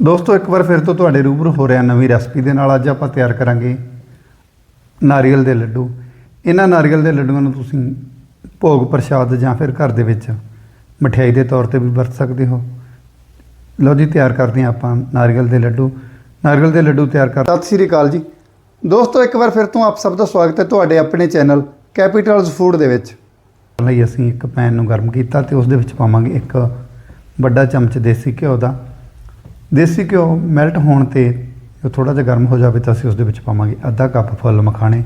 ਦੋਸਤੋ, ਇੱਕ ਵਾਰ ਫਿਰ ਤੋਂ ਤੁਹਾਡੇ ਰੂਬਰੂ ਹੋ ਰਿਹਾ ਨਵੀਂ ਰੈਸਪੀ ਦੇ ਨਾਲ ਅੱਜ ਆਪਾਂ ਤਿਆਰ ਕਰਾਂਗੇ ਨਾਰੀਅਲ ਦੇ ਲੱਡੂ। ਇਹਨਾਂ ਨਾਰੀਅਲ ਦੇ ਲੱਡੂਆਂ ਨੂੰ ਤੁਸੀਂ ਭੋਗ ਪ੍ਰਸ਼ਾਦ ਜਾਂ ਫਿਰ ਘਰ ਦੇ ਵਿੱਚ ਮਠਿਆਈ ਦੇ ਤੌਰ ਤੇ ਵੀ ਵਰਤ ਸਕਦੇ ਹੋ। ਲਓ ਜੀ, ਤਿਆਰ ਕਰਦੇ ਹਾਂ ਆਪਾਂ ਨਾਰੀਅਲ ਦੇ ਲੱਡੂ। ਨਾਰੀਅਲ ਦੇ ਲੱਡੂ ਤਿਆਰ ਕਰ ਸਤਿ ਸ਼੍ਰੀ ਅਕਾਲ ਜੀ। ਦੋਸਤੋ, ਇੱਕ ਵਾਰ ਫਿਰ ਤੋਂ ਆਪ ਸਭ ਦਾ ਸਵਾਗਤ ਹੈ ਤੁਹਾਡੇ ਆਪਣੇ ਚੈਨਲ ਕੈਪੀਟਲਸ ਫੂਡ ਦੇ ਵਿੱਚ। ਲਈ ਅਸੀਂ ਇੱਕ ਪੈਨ ਨੂੰ ਗਰਮ ਕੀਤਾ ਤੇ ਉਸ ਦੇ ਵਿੱਚ ਪਾਵਾਂਗੇ ਇੱਕ ਵੱਡਾ ਚਮਚ ਦੇਸੀ ਘਿਓ ਦਾ ਦੇਸੀ ਘਿਓ ਮੈਲਟ ਹੋਣ ਤੇ ਉਹ ਥੋੜਾ ਜਿਹਾ ਗਰਮ ਹੋ ਜਾਵੇ ਤਾਂ ਅਸੀਂ ਉਸ ਦੇ ਵਿੱਚ ਪਾਵਾਂਗੇ ਅੱਧਾ ਕੱਪ ਫੁੱਲ ਮਖਾਣੇ।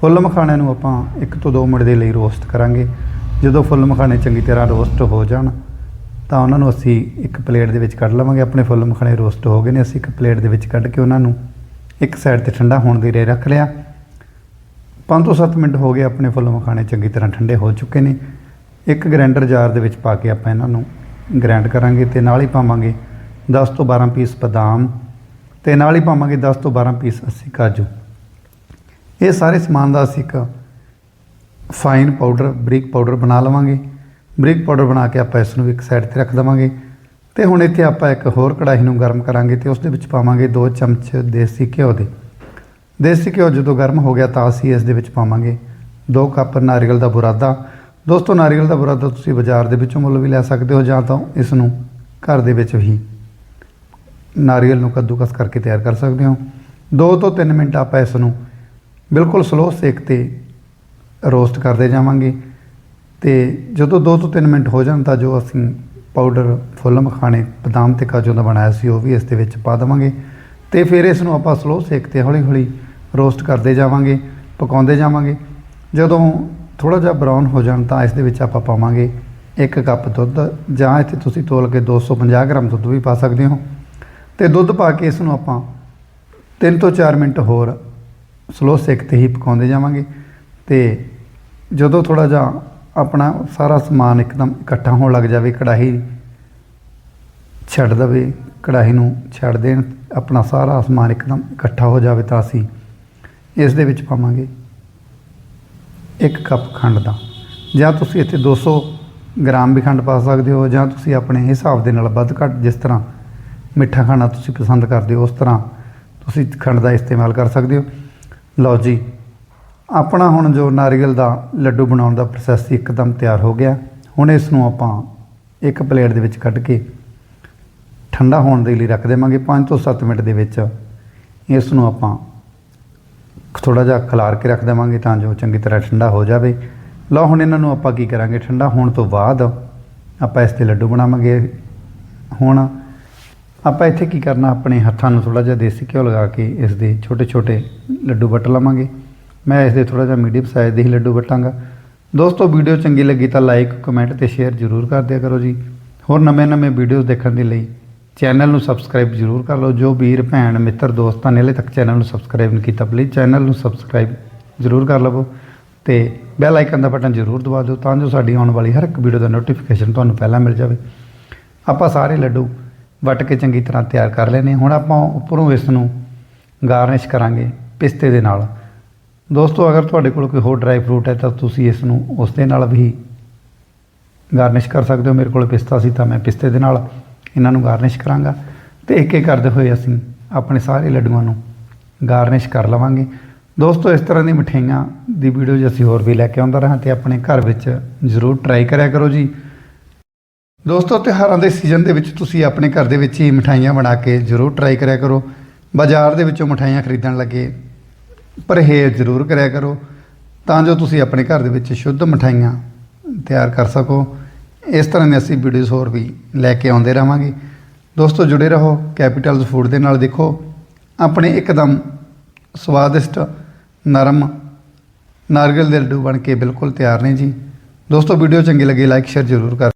ਫੁੱਲ ਮਖਾਣਿਆਂ ਨੂੰ ਆਪਾਂ 1 ਤੋਂ 2 ਮਿੰਟ ਦੇ ਲਈ ਰੋਸਟ ਕਰਾਂਗੇ। ਜਦੋਂ ਫੁੱਲ ਮਖਾਣੇ ਚੰਗੀ ਤਰ੍ਹਾਂ ਰੋਸਟ ਹੋ ਜਾਣ, ਤਾਂ ਉਹਨਾਂ ਨੂੰ ਅਸੀਂ ਇੱਕ ਪਲੇਟ ਦੇ ਵਿੱਚ ਕੱਢ ਲਵਾਂਗੇ। ਆਪਣੇ ਫੁੱਲ ਮਖਾਣੇ ਰੋਸਟ ਹੋ ਗਏ ਨੇ, ਅਸੀਂ ਇੱਕ ਪਲੇਟ ਦੇ ਵਿੱਚ ਕੱਢ ਕੇ ਉਹਨਾਂ ਨੂੰ ਇੱਕ ਸਾਈਡ ਤੇ ਠੰਡਾ ਹੋਣ ਦੇ ਲਈ ਰੱਖ ਲਿਆ। 5 ਤੋਂ 7 ਮਿੰਟ ਹੋ ਗਏ ਆਪਣੇ ਫੁੱਲ ਮਖਾਣੇ ਚੰਗੀ ਤਰ੍ਹਾਂ ਠੰਡੇ ਹੋ ਚੁੱਕੇ ਨੇ। ਇੱਕ ਗ੍ਰਾਈਂਡਰ ਜਾਰ ਦੇ ਵਿੱਚ ਪਾ ਕੇ ਆਪਾਂ ਇਹਨਾਂ ਨੂੰ ਗ੍ਰਾਈਂਡ ਕਰਾਂਗੇ ਤੇ ਨਾਲ ਹੀ ਪਾਵਾਂਗੇ 10 ਤੋਂ 12 ਪੀਸ ਬਦਾਮ ਤੇ ਨਾਲ ਹੀ ਪਾਵਾਂਗੇ 10 ਤੋਂ 12 ਪੀਸ ਅਸੀਂ ਕਾਜੂ। ਇਹ ਸਾਰੇ ਸਮਾਨ ਦਾ ਅਸੀਂ ਇੱਕ ਫਾਈਨ ਪਾਊਡਰ ਬਰੀਕ ਪਾਊਡਰ ਬਣਾ ਲਵਾਂਗੇ। ਬਰੀਕ ਪਾਊਡਰ ਬਣਾ ਕੇ ਆਪਾਂ ਇਸ ਨੂੰ ਇੱਕ ਸਾਈਡ ਤੇ ਰੱਖ ਦੇਵਾਂਗੇ। ਤੇ ਹੁਣ ਇੱਥੇ ਆਪਾਂ ਇੱਕ ਹੋਰ ਕੜਾਹੀ ਨੂੰ ਗਰਮ ਕਰਾਂਗੇ ਤੇ ਉਸ ਦੇ ਵਿੱਚ ਪਾਵਾਂਗੇ 2 ਚਮਚ ਦੇਸੀ ਘਿਓ ਦੇ। ਦੇਸੀ ਘਿਓ ਜਦੋਂ ਗਰਮ ਹੋ ਗਿਆ ਤਾਂ ਅਸੀਂ ਇਸ ਦੇ ਵਿੱਚ ਪਾਵਾਂਗੇ 2 ਕੱਪ ਨਾਰੀਅਲ ਦਾ ਬੁਰਾਦਾ। ਦੋਸਤੋ, ਨਾਰੀਅਲ ਦਾ ਬੁਰਾਦਾ ਤੁਸੀਂ ਬਾਜ਼ਾਰ ਦੇ ਵਿੱਚੋਂ ਮੁੱਲ ਵੀ ਲੈ ਸਕਦੇ ਹੋ ਜਾਂ ਤਾਂ ਇਸ ਨੂੰ ਘਰ ਦੇ ਵਿੱਚ ਵੀ। ਨਾਰੀਅਲ ਨੂੰ ਕੱਦੂਕਸ ਕਰਕੇ ਤਿਆਰ ਕਰ ਸਕਦੇ ਹੋ। 2 ਤੋਂ 3 ਮਿੰਟ ਆਪਾਂ ਇਸ ਨੂੰ ਬਿਲਕੁਲ ਸਲੋ ਸੇਕ ਤੇ ਰੋਸਟ ਕਰਦੇ ਜਾਵਾਂਗੇ। ਤੇ ਜਦੋਂ 2 ਤੋਂ 3 ਮਿੰਟ ਹੋ ਜਾਣ ਤਾਂ ਜੋ ਅਸੀਂ ਪਾਊਡਰ ਫੁੱਲ ਮਖਾਣੇ, ਬਦਾਮ ਤੇ ਕਾਜੂ ਦਾ ਬਣਾਇਆ ਸੀ, ਉਹ ਵੀ ਇਸ ਦੇ ਵਿੱਚ ਪਾ ਦੇਵਾਂਗੇ। ਤੇ ਫਿਰ ਇਸ ਨੂੰ ਆਪਾਂ ਸਲੋ ਸੇਕ ਤੇ ਹੌਲੀ ਹੌਲੀ ਰੋਸਟ ਕਰਦੇ ਜਾਵਾਂਗੇ, ਪਕਾਉਂਦੇ ਜਾਵਾਂਗੇ। ਜਦੋਂ ਥੋੜਾ ਜਿਹਾ ਬਰਾਊਨ ਹੋ ਜਾਣ ਤਾਂ ਇਸ ਦੇ ਵਿੱਚ ਆਪਾਂ ਪਾਵਾਂਗੇ 1 ਕੱਪ ਦੁੱਧ ਜਾਂ ਇੱਥੇ ਤੁਸੀਂ ਤੋਲ ਕੇ 250 ਗ੍ਰਾਮ ਦੁੱਧ ਵੀ ਪਾ ਸਕਦੇ ਹੋ। ਤੇ ਦੁੱਧ ਪਾ ਕੇ ਇਸ ਨੂੰ ਆਪਾਂ 3 ਤੋਂ 4 ਮਿੰਟ ਹੋਰ ਸਲੋ ਸੇਕ ਤੇ ਹੀ ਪਕਾਉਂਦੇ ਜਾਵਾਂਗੇ ਤੇ ਜਦੋਂ ਥੋੜਾ ਜਿਹਾ ਆਪਣਾ ਸਾਰਾ ਸਮਾਨ ਇੱਕਦਮ ਇਕੱਠਾ ਹੋਣ ਲੱਗ ਜਾਵੇ, ਕੜਾਹੀ ਛੱਡ ਦਵੇ, ਕੜਾਹੀ ਨੂੰ ਛੱਡ ਦੇਣ, ਆਪਣਾ ਸਾਰਾ ਸਮਾਨ ਇੱਕਦਮ ਇਕੱਠਾ ਹੋ ਜਾਵੇ ਤਾਂ ਅਸੀਂ ਇਸ ਦੇ ਵਿੱਚ ਪਾਵਾਂਗੇ 1 ਕੱਪ ਖੰਡ ਦਾ। ਜਾਂ ਤੁਸੀਂ ਇੱਥੇ 200 ਗ੍ਰਾਮ ਵੀ ਖੰਡ ਪਾ ਸਕਦੇ ਹੋ ਜਾਂ ਤੁਸੀਂ ਆਪਣੇ ਹਿਸਾਬ ਦੇ ਨਾਲ ਵੱਧ ਘੱਟ ਜਿਸ ਤਰ੍ਹਾਂ ਮਿੱਠਾ ਖਾਣਾ ਤੁਸੀਂ ਪਸੰਦ ਕਰਦੇ ਹੋ, ਉਸ ਤਰ੍ਹਾਂ ਤੁਸੀਂ ਖੰਡ ਦਾ ਇਸਤੇਮਾਲ ਕਰ ਸਕਦੇ ਹੋ। ਲਓ ਜੀ, ਆਪਣਾ ਹੁਣ ਜੋ ਨਾਰੀਅਲ ਦਾ ਲੱਡੂ ਬਣਾਉਣ ਦਾ ਪ੍ਰੋਸੈਸ ਇੱਕਦਮ ਤਿਆਰ ਹੋ ਗਿਆ। ਹੁਣ ਇਸ ਨੂੰ ਆਪਾਂ ਇੱਕ ਪਲੇਟ ਦੇ ਵਿੱਚ ਕੱਢ ਕੇ ਠੰਡਾ ਹੋਣ ਦੇ ਲਈ ਰੱਖ ਦੇਵਾਂਗੇ। 5 ਤੋਂ 7 ਮਿੰਟ ਦੇ ਵਿੱਚ ਇਸ ਨੂੰ ਆਪਾਂ ਥੋੜਾ ਜਿਹਾ ਖਲਾਰ ਕੇ ਰੱਖ ਦੇਵਾਂਗੇ ਤਾਂ ਜੋ ਚੰਗੀ ਤਰ੍ਹਾਂ ਠੰਡਾ ਹੋ ਜਾਵੇ। ਲਓ ਹੁਣ ਇਹਨਾਂ ਨੂੰ ਆਪਾਂ ਕੀ ਕਰਾਂਗੇ? ਠੰਡਾ ਹੋਣ ਤੋਂ ਬਾਅਦ ਆਪਾਂ ਇਸ ਤੇ ਲੱਡੂ ਬਣਾਵਾਂਗੇ। ਹੁਣ ਆਪਾਂ ਇੱਥੇ ਕੀ ਕਰਨਾ? ਆਪਣੇ ਹੱਥਾਂ ਨੂੰ ਥੋੜਾ ਜਿਹਾ ਦੇਸੀ ਘਿਓ ਲਗਾ ਕੇ ਇਸ ਦੇ ਛੋਟੇ ਛੋਟੇ ਲੱਡੂ ਵੱਟ ਲਵਾਂਗੇ। ਮੈਂ ਇਸ ਦੇ ਥੋੜਾ ਜਿਹਾ ਮੀਡੀਅਮ ਸਾਈਜ਼ ਦੇ ਹੀ ਲੱਡੂ ਵੱਟਾਂਗਾ। ਦੋਸਤੋ ਵੀਡੀਓ ਚੰਗੀ ਲੱਗੀ ਤਾਂ ਲਾਈਕ ਕਮੈਂਟ ਤੇ ਸ਼ੇਅਰ ਜ਼ਰੂਰ ਕਰ ਦਿਆ ਕਰੋ ਜੀ। ਹੋਰ ਨਵੇਂ-ਨਵੇਂ ਵੀਡੀਓਜ਼ ਦੇਖਣ ਦੇ ਲਈ ਚੈਨਲ ਨੂੰ ਸਬਸਕ੍ਰਾਈਬ ਜ਼ਰੂਰ ਕਰ ਲਓ। ਜੋ ਵੀਰ, ਭੈਣ, ਮਿੱਤਰ, ਦੋਸਤਾਂ ਨੇ ਹਲੇ ਤੱਕ ਚੈਨਲ ਨੂੰ ਸਬਸਕ੍ਰਾਈਬ ਨਹੀਂ ਕੀਤਾ ਪਲੀਜ਼ ਚੈਨਲ ਨੂੰ ਸਬਸਕ੍ਰਾਈਬ ਜ਼ਰੂਰ ਕਰ ਲਵੋ ਤੇ ਬੈਲ ਆਈਕਨ ਦਾ ਬਟਨ ਜ਼ਰੂਰ ਦਬਾ ਦਿਓ ਤਾਂ ਜੋ ਸਾਡੀ ਆਉਣ ਵਾਲੀ ਹਰ ਇੱਕ ਵੀਡੀਓ ਦਾ ਨੋਟੀਫਿਕੇਸ਼ਨ ਤੁਹਾਨੂੰ ਪਹਿਲਾਂ ਮਿਲ ਜਾਵੇ। ਆਪਾਂ ਸਾਰੇ ਲੱਡੂ ਵੱਟ ਕੇ ਚੰਗੀ ਤਰ੍ਹਾਂ ਤਿਆਰ ਕਰ ਲੈਨੇ ਹੁਣ ਆਪਾਂ ਉੱਪਰੋਂ ਇਸ ਨੂੰ ਗਾਰਨਿਸ਼ ਕਰਾਂਗੇ ਪਿਸਤੇ ਦੇ ਨਾਲ। ਦੋਸਤੋ, ਅਗਰ ਤੁਹਾਡੇ ਕੋਲ ਕੋਈ ਹੋਰ ਡਰਾਈ ਫਰੂਟ ਹੈ, ਤਾਂ ਤੁਸੀਂ ਇਸ ਨੂੰ ਉਸ ਦੇ ਨਾਲ ਵੀ ਗਾਰਨਿਸ਼ ਕਰ ਸਕਦੇ ਹੋ। ਮੇਰੇ ਕੋਲ ਪਿਸਤਾ ਸੀ, ਤਾਂ ਮੈਂ ਪਿਸਤੇ ਦੇ ਨਾਲ ਇਹਨਾਂ ਨੂੰ ਗਾਰਨਿਸ਼ ਕਰਾਂਗਾ। ਤੇ ਇੱਕ ਇੱਕ ਕਰਦੇ ਹੋਏ ਅਸੀਂ ਆਪਣੇ ਸਾਰੇ ਲੱਡੂਆਂ ਨੂੰ ਗਾਰਨਿਸ਼ ਕਰ ਲਵਾਂਗੇ। ਦੋਸਤੋ, ਇਸ ਤਰ੍ਹਾਂ ਦੀ ਮਠਿਆਈਆਂ ਦੀ ਵੀਡੀਓ ਅਸੀਂ ਹੋਰ ਵੀ ਲੈ ਕੇ ਆਉਂਦਾ ਰਹਾਂ ਤੇ ਆਪਣੇ ਘਰ ਵਿੱਚ ਜ਼ਰੂਰ ਟਰਾਈ ਕਰਿਆ ਕਰੋ ਜੀ। ਦੋਸਤੋ, ਤਿਉਹਾਰਾਂ ਦੇ ਸੀਜ਼ਨ ਦੇ ਵਿੱਚ ਤੁਸੀਂ ਆਪਣੇ ਘਰ ਦੇ ਵਿੱਚ ਹੀ ਮਠਾਈਆਂ ਬਣਾ ਕੇ ਜ਼ਰੂਰ ਟਰਾਈ ਕਰਿਆ ਕਰੋ। ਬਾਜ਼ਾਰ ਦੇ ਵਿੱਚੋਂ ਮਠਾਈਆਂ ਖਰੀਦਣ ਲੱਗੇ, ਪਰਹੇਜ਼ ਜ਼ਰੂਰ ਕਰਿਆ ਕਰੋ। ਤਾਂ ਜੋ ਤੁਸੀਂ ਆਪਣੇ ਘਰ ਦੇ ਵਿੱਚ ਸ਼ੁੱਧ ਮਠਾਈਆਂ ਤਿਆਰ ਕਰ ਸਕੋ। ਇਸ ਤਰ੍ਹਾਂ ਦੀਆਂ ਅਸੀਂ ਵੀਡੀਓਜ਼ ਹੋਰ ਵੀ ਲੈ ਕੇ ਆਉਂਦੇ ਰਹਾਂਗੇ। ਦੋਸਤੋ, ਜੁੜੇ ਰਹੋ ਕੈਪੀਟਲਸ ਫੂਡ ਦੇ ਨਾਲ। ਦੇਖੋ, ਆਪਣੇ ਇੱਕਦਮ ਸਵਾਦਿਸ਼ਟ ਨਰਮ ਨਾਰਗਲ ਦੇ ਲੱਡੂ ਬਣ ਕੇ ਬਿਲਕੁਲ ਤਿਆਰ ਨੇ ਜੀ। ਦੋਸਤੋ ਵੀਡੀਓ ਚੰਗੀ ਲੱਗੇ ਲਾਈਕ ਸ਼ੇਅਰ ਜ਼ਰੂਰ ਕਰ